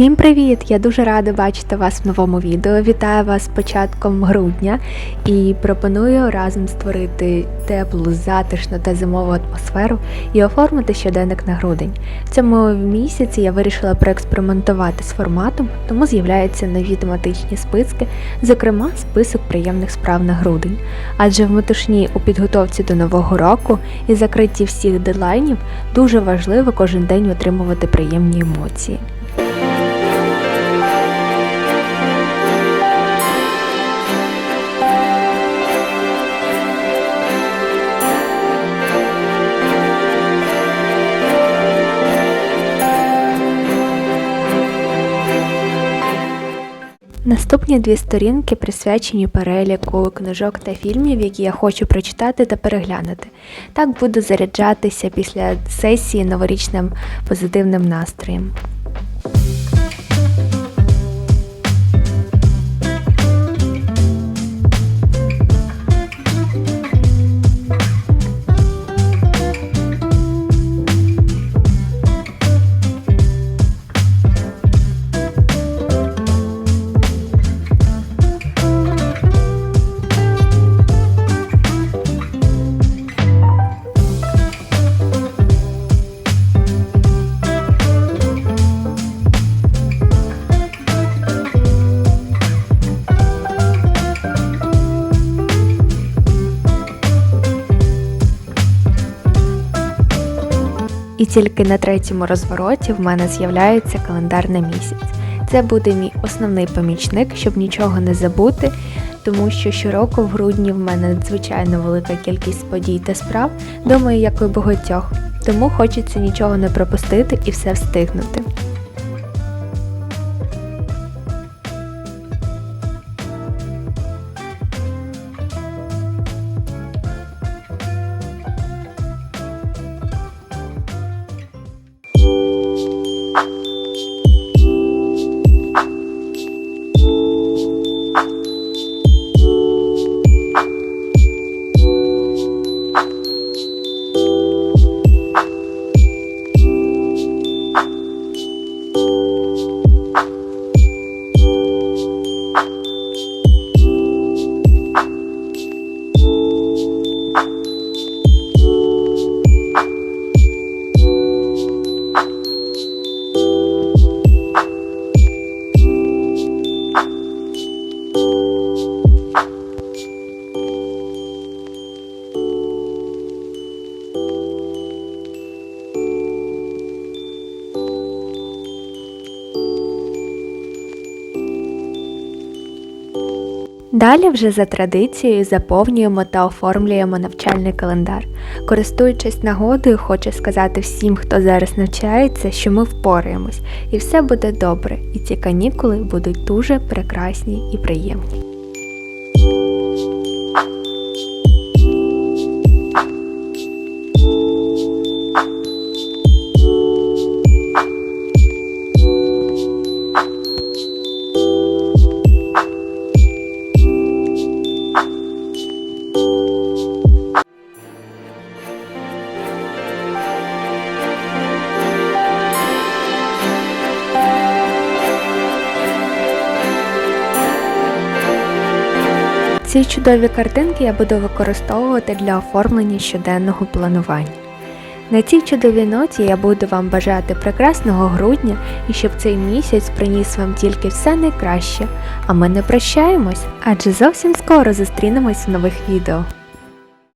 Всім привіт! Я дуже рада бачити вас в новому відео. Вітаю вас початком грудня і пропоную разом створити теплу, затишну та зимову атмосферу і оформити щоденник на грудень. В цьому місяці я вирішила проекспериментувати з форматом, тому з'являються нові тематичні списки, зокрема список приємних справ на грудень. Адже в метушні у підготовці до нового року і закритті всіх дедлайнів дуже важливо кожен день отримувати приємні емоції. Наступні дві сторінки присвячені переліку книжок та фільмів, які я хочу прочитати та переглянути. Так буду заряджатися після сесії новорічним позитивним настроєм. І тільки на третьому розвороті в мене з'являється календар на місяць. Це буде мій основний помічник, щоб нічого не забути, тому що щороку в грудні в мене надзвичайно велика кількість подій та справ, думаю, як у багатьох. Тому хочеться нічого не пропустити і все встигнути. Далі вже за традицією заповнюємо та оформлюємо навчальний календар. Користуючись нагодою, хочу сказати всім, хто зараз навчається, що ми впораємось, і все буде добре, і ці канікули будуть дуже прекрасні і приємні. Ці чудові картинки я буду використовувати для оформлення щоденного планування. На цій чудовій ноті я буду вам бажати прекрасного грудня і щоб цей місяць приніс вам тільки все найкраще. А ми не прощаємось, адже зовсім скоро зустрінемось в нових відео.